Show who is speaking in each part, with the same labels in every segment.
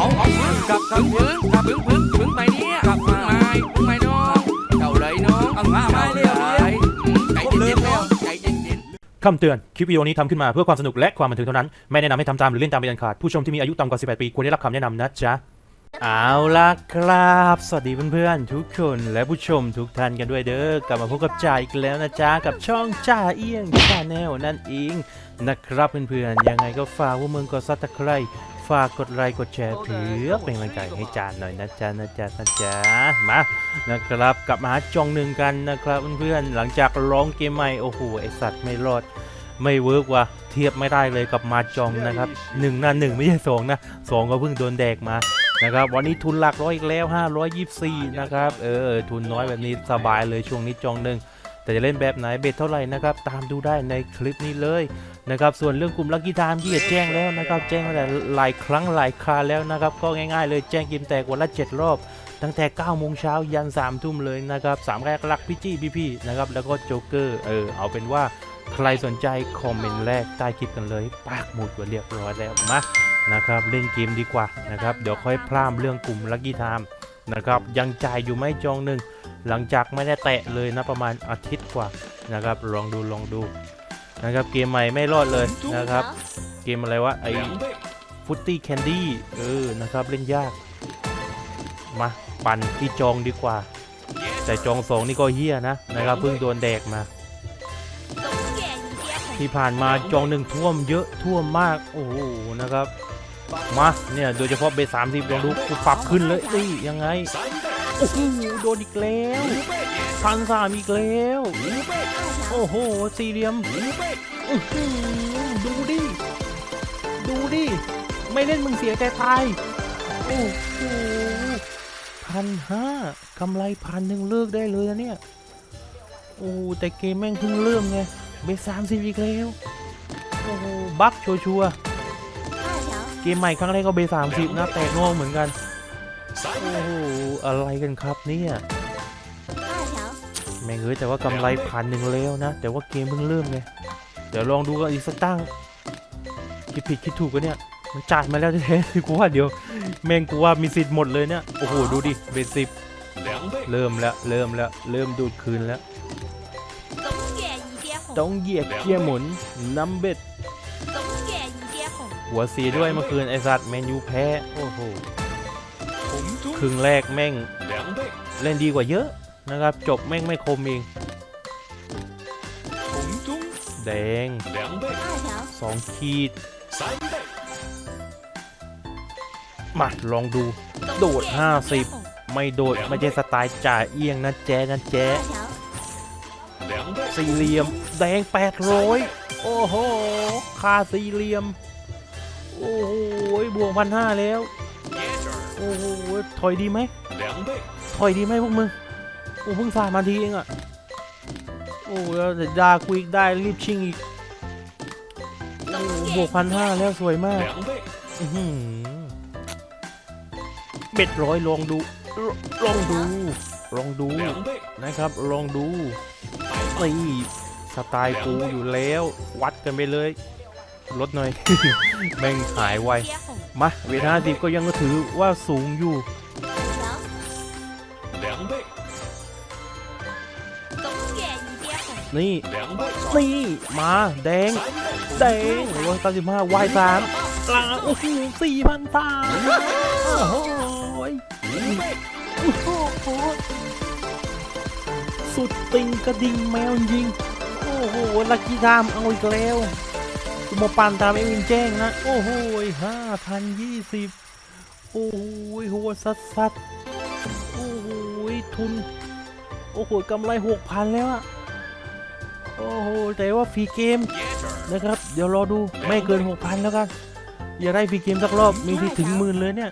Speaker 1: เอาเอาพึ่งกับกับพึ่งกับพึ่งพึ่งพึ่งไปเนี่ยกับพึ่งไม้พึ่งไม้น้องเจ้าเลยน้องเอามาไม้เร็วเลยใจเย็นๆแล้วใจเย็นๆ
Speaker 2: คำเตือน คลิปวิดีโอนี้ทำขึ้นมาเพื่อความสนุกและความบันเทิงเท่านั้น ไม่แนะนำให้ทำตามหรือเล่นตามเป็นอันขาด ผู้ชมที่มีอายุต่ำกว่า 18 ปีควรได้รับคำแนะนำนะจ๊ะเอาล่ะครับ สวัสดีเพื่อนๆ ทุกคนและผู้ชมทุกท่านกันด้วยเด้อกลับมาพบกับจ่าอีกแล้วนะจ๊ะ กับช่องจ่าเอี้ยงชาแนลนั่นเองนะครับเพื่อนๆ ยังไงก็ฝากว่ามึงกดซับสไครต์ ฝากกดไลค์กดแชร์เพื่อเป็นกำลังใจให้จานหน่อยนะจ๊ะนะจ๊ะนะจ๊ะมานะครับกลับมาหาจองหนึ่งกันนะครับเพื่อนๆหลังจากร้องเกมใหม่โอ้โหไอสัตว์ไม่รอดไม่เวิร์กว่ะเทียบไม่ได้เลยกับมาจองนะครับหนึ่งนะหนึ่งไม่ใช่สองนะสองก็เพิ่งโดนแดกมานะครับวันนี้ทุนหลักร้อยอีกแล้ว 524 นะครับ เออ ทุนน้อยแบบนี้สบายเลยช่วงนี้จองหนึ่ง แต่จะเล่นแบบไหนเบ็ดเท่าไหร่นะครับตามดูได้ในคลิปนี้เลยนะครับส่วนเรื่องกลุ่มลักกี้ไทม์ที่แจ้งแล้วนะครับแจ้งมาแต่หลายครั้งหลายคราแล้วนะครับก็ง่าย ๆ เลยแจ้งเกมแตกวันละ 7 รอบ ตั้งแต่9โมงเช้ายัน3ทุ่มเลยนะครับสามแรกลักพี่จี้พี่พี่นะครับแล้วก็โจ๊กเกอร์เออเอาเป็นว่าใครสนใจคอมเมนต์แรกใต้คลิปกันเลย ปากหมุดไว้เรียบร้อยแล้วมานะครับเล่นเกมดีกว่านะครับเดี๋ยวค่อยพร่ำเรื่องกลุ่มลักกี้ไทม์นะครับยังจ่ายอยู่ไหมจองหนึ่ง หลังจากไม่ได้แตะเลยนะประมาณอาทิตย์กว่านะครับ ลองดูลองดูนะครับเกมใหม่ไม่รอดเลยนะครับ เกมอะไรวะไอฟุตตี้แคนดี้เออนะครับเล่นยาก มาปั่นที่จองดีกว่า แต่จองสองนี่ก็เฮี้ยนะนะครับเพิ่งโดนแดกมาที่ผ่านมาจองหนึ่งท่วมเยอะท่วมมากโอ้โหนะครับมาเนี่ยโดยเฉพาะเบสามสิบลองดูกูปรับขึ้นเลยนี่ยังไง โอ้โหโดนอีกแล้วพันสามอีกแล้ว โอ้โห สี่เหลี่ยมดูดิ ดูดิ ไม่เล่นมึงเสียใจตาย โอ้โหพันห้ากำไรพันหนึ่งเลิกได้เลยนะเนี่ย โอ้แต่เกมแม่งเพิ่งเริ่มไง เบสามสิบอีกแล้ว โอ้โห บั๊กชัวร์ๆเกมใหม่ครั้งแรกก็เบสสามสิบนะ แตกงงเหมือนกัน โอ้โหอะไรกันครับเนี่ยแม่งเอ้ยแต่ว่ากำไรพันหนึ่งแล้วนะ แต่ว่าเกมเพิ่งเริ่มไงเดี๋ยวลองดูกันอีกสักตั้งคิดผิดคิดถูกกันเนี่ยมันจ่ายมาแล้วแท้ๆกูว่าเดี๋ยว แม่งกูว่ามีสิทธิ์หมดเลยเนี่ยโอ้โหดูดิเบสสิบเริ่มแล้วเริ่มแล้วเริ่มดูดคืนแล้วต้องเหยียดเกียร์หมุนน้ำเบ็ดหัวสีด้วยเมื่อคืนไอสัตว์แมนยูแพ้โอ้โห ครึ่งแรกแม่งเล่นดีกว่าเยอะนะครับ จบแม่งไม่คมเองแดงสองขีด มาลองดู โดด 50 ไม่โดด ไม่ใช่สไตล์จ่าเอียงนะแจ๊นะแจ๊สี่เหลี่ยม แดง 800 โอ้โหคาสี่เหลี่ยม โอ้โหบวกพันห้าแล้ว โอ้โหถอยดีไหมถอยดีไหมพวกมึงโอ้เพิ่งสามนาทีเองอะโอ้แล้วแต่ดาคุยอีกได้รีบชิงอีกโอ้โหบวกพันห้าแล้วสวยมากอื้อหือเบ็ดร้อยลองดูลองดูลองดูนะครับลองดูนี่สไตล์กูอยู่แล้ว วัดกันไปเลย ลดหน่อย แม่งหายไว มาเวทห้าสิบก็ยังถือว่าสูงอยู่นี่นี่มาแดง แดงร้อยเก้าสิบห้าวายสามลาโอ้โหสี่พันสามโอ้โหยโอ้โหสุดติงกระดิ่งแมวจริง โอ้โหลักกี้ไทม์เอาอีกแล้ว กูมปันตามเอวินแจ้งนะ โอ้โหห้าพันยี่สิบโอ้โหหัวสัดสัดโอ้โหทุน โอ้โหกำไรหกพันแล้วอะโอ้โห แต่ว่าฟรีเกมนะครับ เดี๋ยวรอดูไม่เกินหกพันแล้วกัน อย่าได้ฟรีเกมสักรอบมีที่ถึงหมื่นเลยเนี่ย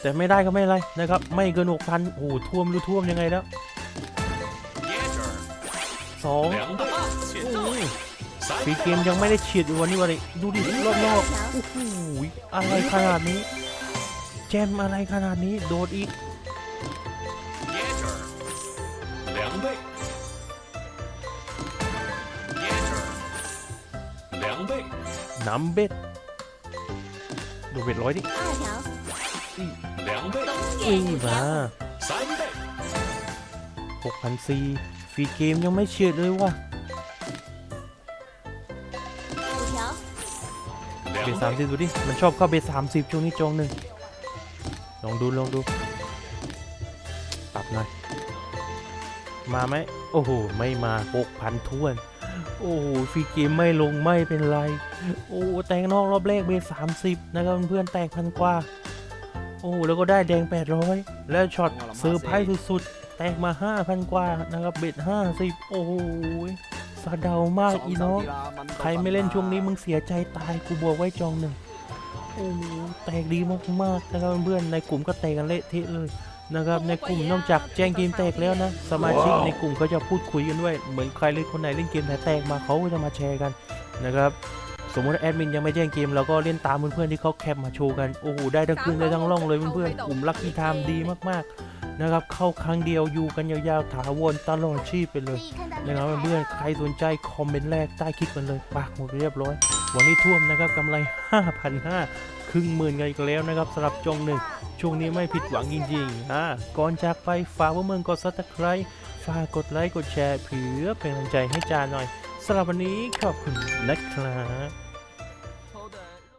Speaker 2: แต่ไม่ได้ก็ไม่ไรนะครับ ไม่เกินหกพันโอ้โหท่วมรู้ท่วมยังไงแล้วสองโอ้ ฟีเกมยังไม่ได้เฉียดอยู่วันนี้วันนี้ดูดิรอบนอกโอ้โหอะไรขนาดนี้ แจมอะไรขนาดนี้ โดดอีกน้ำเบ็ดดูเบ็ดร้อยดิอ้ยมาหกพันซีฟีเกมยังไม่เฉียดเลยว่ะ เบส
Speaker 3: 两
Speaker 2: สาม
Speaker 3: 倍、
Speaker 2: สิบดูดิ มันชอบเข้าเบสสามสิบช่วงนี้จองหนึ่งลองดูลองดู ปรับหน่อย มาไหม โอ้โห ไม่มาหกพันทวน โอ้โหฟรีเกมไม่ลงไม่เป็นไร โอ้โหแตงนอกรอบแรกเบสสามสิบนะครับเพื่อนๆแตกพันกว่า โอ้โหแล้วก็ได้แดง800แล้วช็อตเซอร์ไพรส์สุดๆ แตกมา5,000กว่านะครับเบ็ด50โอ้โหสะเดามากอีน้อง ใครไม่เล่นช่วงนี้มึงเสียใจตายกูบอกไว้จองหนึ่งโอ้โหแตกดีมากๆนะครับเพื่อนในกลุ่มก็แตกกันเละเทะเลยนะครับในกลุ่มนอกจากแจ้งเกมแตกแล้วนะ สมาชิกในกลุ่มเขาจะพูดคุยกันด้วย เหมือนใครเล่นคนไหนเล่นเกมไหนแตกมาเขาก็จะมาแชร์กันนะครับ สมมติแอดมินยังไม่แจ้งเกมเราก็เล่นตามเพื่อนๆที่เขาแคปมาโชว์กัน โอ้โห ได้ทั้งคืนได้ทั้งล่องเลยเพื่อนๆกลุ่มลัคกี้ไทม์ดีมากๆนะครับ เข้าครั้งเดียวอยู่กันยาวๆถาวรตลอดชีพไปเลยนะครับเพื่อนๆใครสนใจคอมเมนต์แรกใต้คลิปมันเลยปากหมดเรียบร้อย วันนี้ท่วมนะครับกำไร 5,500 ครึ่งหมื่นกันอีกแล้วนะครับสำหรับจองหนึ่งช่วงนี้ไม่ผิดหวังจริงๆนะก่อนจากไปฝากว่าเมืองกดซับสไครต์ฝากกดไลค์กดแชร์เพื่อเป็นกำลังใจให้จาหน่อย สำหรับวันนี้ขอบคุณนะครับ